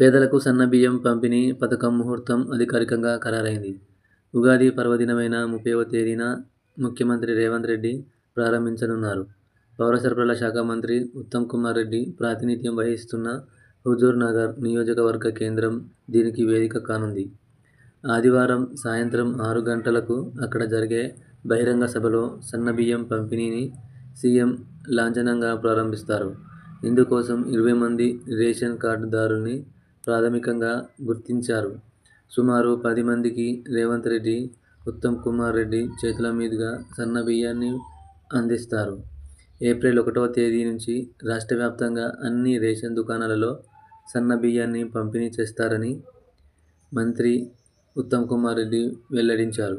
పేదలకు సన్నబియ్యం పంపిణీ పథకం ముహూర్తం అధికారికంగా ఖరారైంది. ఉగాది పర్వదినమైన ముప్పైవ తేదీన ముఖ్యమంత్రి రేవంత్ రెడ్డి ప్రారంభించనున్నారు. పౌర సరఫరాల శాఖ మంత్రి ఉత్తమ్కుమార్ రెడ్డి ప్రాతినిధ్యం వహిస్తున్న హుజూర్ నగర్ నియోజకవర్గ కేంద్రం దీనికి వేదిక కానుంది. ఆదివారం సాయంత్రం ఆరు గంటలకు అక్కడ జరిగే బహిరంగ సభలో సన్నబియ్యం పంపిణీని సీఎం లాంఛనంగా ప్రారంభిస్తారు. ఇందుకోసం ఇరవై మంది రేషన్ కార్డుదారుల్ని ప్రాథమికంగా గుర్తించారు. సుమారు పది మందికి రేవంత్ రెడ్డి, ఉత్తమ్ కుమార్ రెడ్డి చేతుల మీదుగా సన్న బియ్యాన్ని అందిస్తారు. ఏప్రిల్ ఒకటవ తేదీ నుంచి రాష్ట్ర వ్యాప్తంగా అన్ని రేషన్ దుకాణాలలో సన్న బియ్యాన్ని పంపిణీ చేస్తారని మంత్రి ఉత్తమ్కుమార్ రెడ్డి వెల్లడించారు.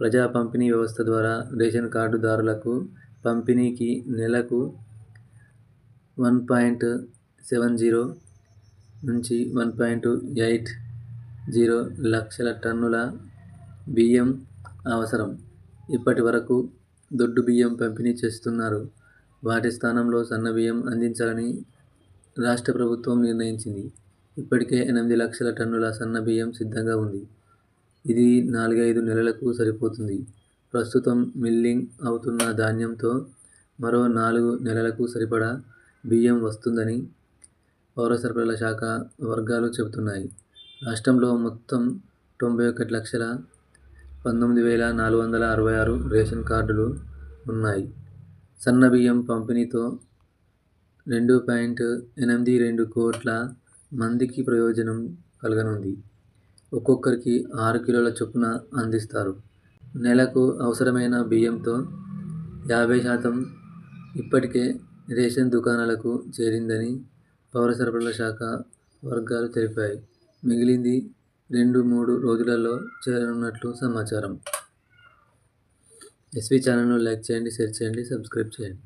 ప్రజా పంపిణీ వ్యవస్థ ద్వారా రేషన్ కార్డుదారులకు పంపిణీకి నెలకు వన్ పాయింట్ సెవెన్ జీరో నుంచి వన్ పాయింట్ ఎయిట్ జీరో లక్షల టన్నుల బియ్యం అవసరం. ఇప్పటి వరకు దొడ్డు బియ్యం పంపిణీ చేస్తున్నారు. వాటి స్థానంలో సన్న బియ్యం అందించాలని రాష్ట్ర ప్రభుత్వం నిర్ణయించింది. ఇప్పటికే ఎనిమిది లక్షల టన్నుల సన్న బియ్యం సిద్ధంగా ఉంది. ఇది నాలుగైదు నెలలకు సరిపోతుంది. ప్రస్తుతం మిల్లింగ్ అవుతున్న ధాన్యంతో మరో నాలుగు నెలలకు సరిపడా బియ్యం వస్తుందని పౌర సరఫరాల శాఖ వర్గాలు చెబుతున్నాయి. రాష్ట్రంలో మొత్తం తొంభై ఒకటి లక్షల పంతొమ్మిది వేల నాలుగు వందల అరవై ఆరు రేషన్ కార్డులు ఉన్నాయి. సన్న బియ్యం పంపిణీతో రెండు పాయింట్ ఎనిమిది రెండు కోట్ల మందికి ప్రయోజనం కలగనుంది. ఒక్కొక్కరికి ఆరు కిలోల చొప్పున అందిస్తారు. నెలకు అవసరమైన బియ్యంతో యాభై శాతం ఇప్పటికే రేషన్ దుకాణాలకు చేరిందని పౌర సరఫరాల శాఖ వర్గాలు తెలిపాయి. మిగిలింది రెండు మూడు రోజులలో చేరనున్నట్లు సమాచారం. ఎస్వి ఛానల్ను లైక్ చేయండి షేర్ చేయండి సబ్స్క్రైబ్ చేయండి.